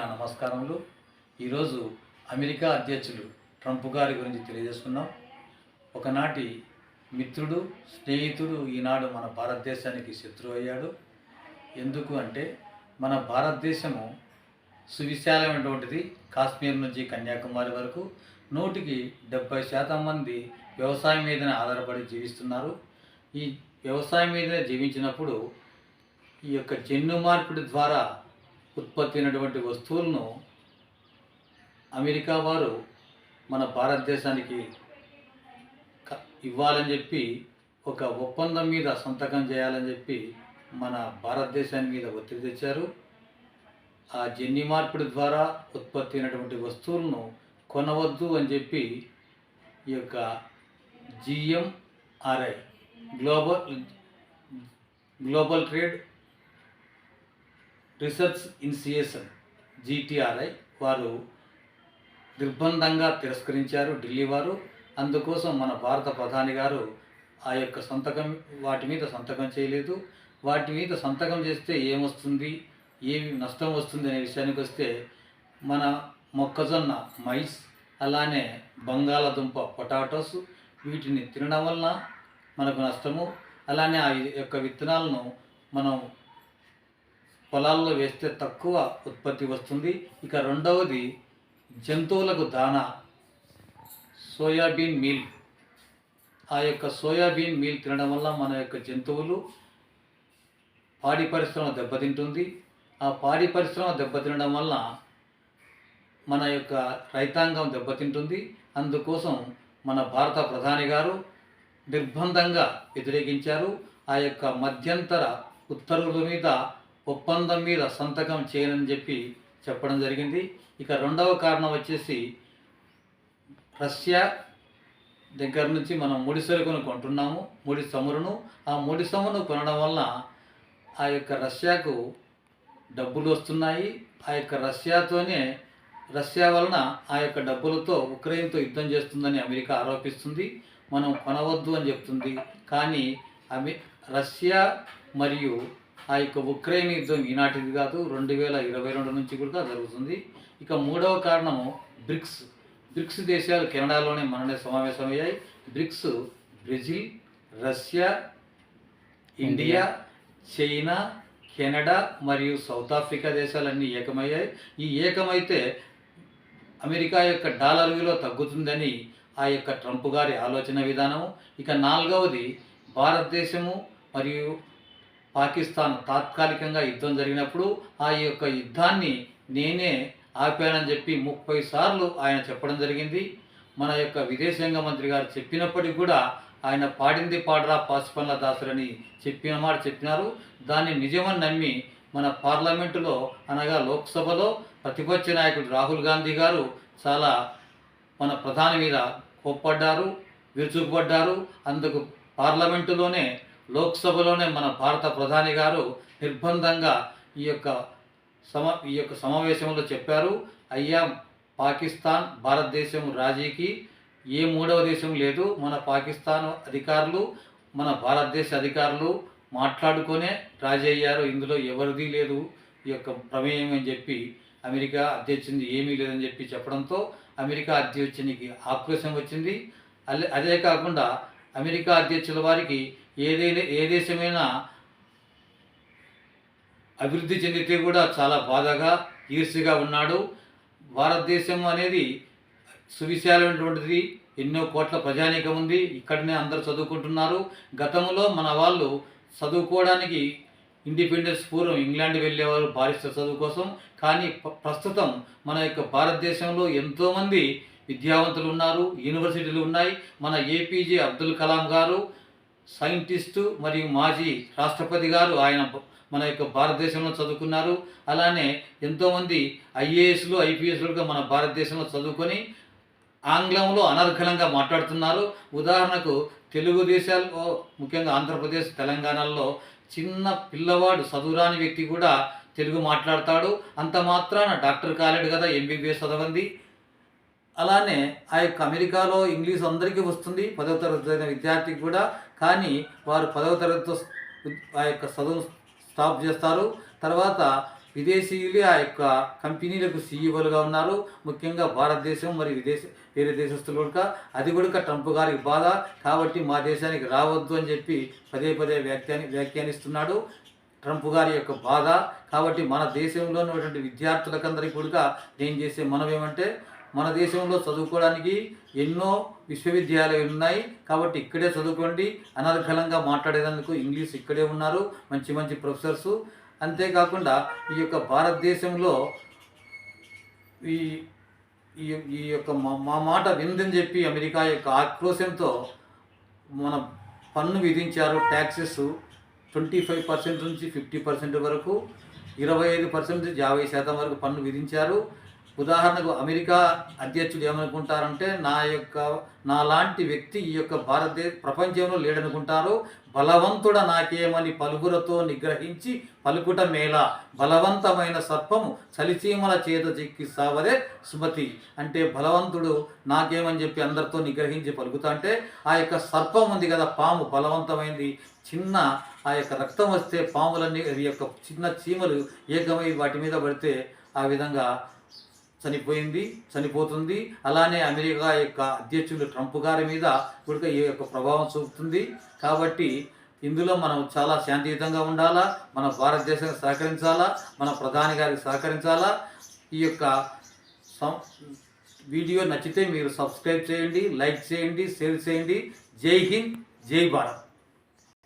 నమస్కారములు. ఈరోజు అమెరికా అధ్యక్షులు ట్రంప్ గారి గురించి తెలియజేసుకున్నాం. ఒకనాటి మిత్రుడు స్నేహితుడు ఈనాడు మన భారతదేశానికి శత్రువు అయ్యాడు. ఎందుకు అంటే మన భారతదేశము సువిశాలమైనటువంటిది. కాశ్మీర్ నుంచి కన్యాకుమారి వరకు నూటికి డెబ్బై శాతం మంది వ్యవసాయం మీదనే ఆధారపడి జీవిస్తున్నారు. ఈ వ్యవసాయం మీదనే జీవించినప్పుడు ఈ యొక్క జన్యు మార్పిడి ద్వారా ఉత్పత్తి అయినటువంటి వస్తువులను అమెరికా వారు మన భారతదేశానికి ఇవ్వాలని చెప్పి ఒక ఒప్పందం మీద సంతకం చేయాలని చెప్పి మన భారతదేశాన్ని మీద ఒత్తిడి తెచ్చారు. ఆ జన్యు మార్పిడి ద్వారా ఉత్పత్తి అయినటువంటి వస్తువులను కొనవద్దు అని చెప్పి ఈ యొక్క GMRI global global trade research initiation GTRI వారు నిర్బంధంగా తిరస్కరించారు ఢిల్లీ వారు. అందుకోసం మన భారత ప్రధాని గారు ఆ యొక్క సంతకం వాటి మీద సంతకం చేయలేదు. వాటి మీద సంతకం చేస్తే ఏమొస్తుంది ఏమి నష్టం వస్తుంది అనే విషయానికి వస్తే మన మొక్కజొన్న మైస్ అలానే బంగాళదుంప పొటాటోస్ వీటిని తినడం వలన మనకు నష్టము. అలానే ఆ యొక్క విత్తనాలను మనం పొలాల్లో వేస్తే తక్కువ ఉత్పత్తి వస్తుంది. ఇక రెండవది జంతువులకు దానా. Soybean meal. ఆ యొక్క సోయాబీన్ మీల్ తినడం వల్ల మన యొక్క జంతువులు పాడి పరిశ్రమ దెబ్బతింటుంది. ఆ పాడి పరిశ్రమ దెబ్బతినడం వల్ల మన యొక్క రైతాంగం దెబ్బతింటుంది. అందుకోసం మన భారత ప్రధాని గారు నిర్బంధంగా వ్యతిరేకించారు. ఆ యొక్క మధ్యంతర ఉత్తర్వుల మీద ఒప్పందం మీద సంతకం చేయనని చెప్పి చెప్పడం జరిగింది. ఇక రెండవ కారణం వచ్చేసి రష్యా దగ్గర నుంచి మనం ముడి సరుకును కొంటున్నాము ముడి చమురును ఆ ముడి చమురును కొనడం వల్ల ఆ యొక్క రష్యాకు డబ్బులు వస్తున్నాయి. ఆ యొక్క రష్యాతోనే రష్యా వలన ఆ యొక్క డబ్బులతో ఉక్రెయిన్తో యుద్ధం చేస్తుందని అమెరికా ఆరోపిస్తుంది. మనం కొనవద్దు అని చెప్తుంది. కానీ అమె రష్యా మరియు ఆ యొక్క ఉక్రెయిన్ యుద్ధం ఈనాటిది కాదు రెండు వేల ఇరవై రెండు నుంచి కూడా జరుగుతుంది. ఇక మూడవ కారణము బ్రిక్స్. బ్రిక్స్ దేశాలు కెనడాలోనే మననే సమావేశమయ్యాయి. BRICS Brazil Russia India China Canada మరియు సౌత్ ఆఫ్రికా దేశాలన్నీ ఏకమయ్యాయి. ఈ ఏకమైతే అమెరికా యొక్క డాలర్ విలువ తగ్గుతుందని ఆ యొక్క ట్రంప్ గారి ఆలోచన విధానము. ఇక నాలుగవది భారతదేశము మరియు పాకిస్తాన్ తాత్కాలికంగా యుద్ధం జరిగినప్పుడు ఆ యొక్క యుద్ధాన్ని నేనే ఆపానని చెప్పి ముప్పై సార్లు ఆయన చెప్పడం జరిగింది. మన యొక్క విదేశాంగ మంత్రి గారు చెప్పినప్పటికీ కూడా ఆయన పాడింది పాడరా పాసిపన్ల దాసురని చెప్పిన మాట చెప్పినారు. దాన్ని నిజమని నమ్మి మన పార్లమెంటులో అనగా లోక్సభలో ప్రతిపక్ష నాయకుడు రాహుల్ గాంధీ గారు చాలా మన ప్రధాని మీద కోప్పడ్డారు విరుచుకుపడ్డారు. అందుకు పార్లమెంటులోనే లోక్సభలోనే మన భారత ప్రధాని గారు నిర్బంధంగా ఈ యొక్క సమ ఈ యొక్క సమావేశంలో చెప్పారు అయ్యా పాకిస్తాన్ భారతదేశం రాజీకి ఏ మూడవ దేశం లేదు. మన పాకిస్తాన్ అధికారులు మన భారతదేశ అధికారులు మాట్లాడుకునే రాజీ అయ్యారు. ఇందులో ఎవరిది లేదు. ఈ యొక్క ప్రమేయం అని చెప్పి అమెరికా అధ్యక్షుని ఏమీ లేదని చెప్పి చెప్పడంతో అమెరికా అధ్యక్షునికి ఆక్రోశం వచ్చింది. అదే అదే కాకుండా అమెరికా అధ్యక్షుల వారికి ఏదైనా ఏ దేశమైనా అభివృద్ధి చెందితే కూడా చాలా బాధగా ఈర్ష్యగా ఉన్నాడు. భారతదేశం అనేది సువిశాలమైనటువంటిది. ఎన్నో కోట్ల ప్రజానీకం ఉంది. ఇక్కడనే అందరు చదువుకుంటున్నారు. గతంలో మన వాళ్ళు చదువుకోవడానికి ఇండిపెండెన్స్ పూర్వం ఇంగ్లాండ్ వెళ్ళేవారు బారిస్టర్ చదువు కోసం. కానీ ప్రస్తుతం మన యొక్క భారతదేశంలో ఎంతోమంది విద్యావంతులు ఉన్నారు యూనివర్సిటీలు ఉన్నాయి. మన ఏపీజే అబ్దుల్ కలాం గారు సైంటిస్టు మరియు మాజీ రాష్ట్రపతి గారు ఆయన మన యొక్క భారతదేశంలో చదువుకున్నారు. అలానే ఎంతోమంది ఐఏఎస్లు ఐపీఎస్లుగా మన భారతదేశంలో చదువుకొని ఆంగ్లంలో అనర్ఘలంగా మాట్లాడుతున్నారు. ఉదాహరణకు తెలుగు దేశాల్లో ముఖ్యంగా ఆంధ్రప్రదేశ్ తెలంగాణలో చిన్న పిల్లవాడు చదువురాని వ్యక్తి కూడా తెలుగు మాట్లాడతాడు. అంత మాత్రాన డాక్టర్ కాలేడు కదా ఎంబీబీఎస్ చదవండి అలానే ఆ యొక్క అమెరికాలో ఇంగ్లీష్ అందరికీ వస్తుంది పదవ తరగతి అయిన విద్యార్థికి కూడా. కానీ వారు పదవ తరగతితో ఆ యొక్క చదువు స్టాప్ చేస్తారు. తర్వాత విదేశీయులే ఆ యొక్క కంపెనీలకు సీఈఓలుగా ఉన్నారు. ముఖ్యంగా భారతదేశం మరియు విదేశ వేరే దేశస్తులు కూడా. అది కూడా ట్రంప్ గారికి బాధ. కాబట్టి మా దేశానికి రావద్దు అని చెప్పి పదే పదే వ్యాఖ్యాని వ్యాఖ్యానిస్తున్నాడు ట్రంప్ గారి యొక్క బాధ. కాబట్టి మన దేశంలో ఉన్నటువంటి విద్యార్థులకందరికీ కూడా నేను చేసే మనం ఏమంటే మన దేశంలో చదువుకోవడానికి ఎన్నో విశ్వవిద్యాలయాలు ఉన్నాయి. కాబట్టి ఇక్కడే చదువుకోండి. అనర్గళంగా మాట్లాడేందుకు ఇంగ్లీష్ ఇక్కడే ఉన్నారు. మంచి మంచి ప్రొఫెసర్స్. అంతేకాకుండా ఈ యొక్క భారతదేశంలో ఈ ఈ ఈ యొక్క మా మా మాట విందని చెప్పి అమెరికా యొక్క ఆక్రోశంతో మన పన్ను విధించారు ట్యాక్సెస్ ట్వంటీ ఫైవ్ పర్సెంట్ నుంచి ఫిఫ్టీ పర్సెంట్ వరకు ఇరవై ఐదు పర్సెంట్ నుంచి యాభై శాతం వరకు పన్ను విధించారు. ఉదాహరణకు అమెరికా అధ్యక్షుడు ఏమనుకుంటారంటే నా యొక్క నా లాంటి వ్యక్తి ఈ యొక్క భారతదేశ ప్రపంచంలో లేడనుకుంటారు. బలవంతుడ నాకేమని పలుగురతో నిగ్రహించి పలుకుట మేళ బలవంతమైన సర్పము చలిచీమల చేత చిక్కి సావదే సుమతి. అంటే బలవంతుడు నాకేమని చెప్పి అందరితో నిగ్రహించి పలుకుతా అంటే ఆ యొక్క సర్పం ఉంది కదా పాము బలవంతమైంది. చిన్న ఆ యొక్క రక్తం వస్తే పాములన్నీ యొక్క చిన్న చీమలు ఏకమై వాటి మీద పడితే ఆ విధంగా చనిపోయింది చనిపోతుంది. అలానే అమెరికా యొక్క అధ్యక్షులు ట్రంప్ గారి మీద కూడా ఈ యొక్క ప్రభావం చూపుతుంది. కాబట్టి ఇందులో మనం చాలా శాంతియుతంగా ఉండాలా మన భారతదేశానికి సహకరించాలా మన ప్రధాని గారికి సహకరించాలా. ఈ యొక్క వీడియో నచ్చితే మీరు సబ్స్క్రైబ్ చేయండి లైక్ చేయండి షేర్ చేయండి. జై హింద్ జై భారత్.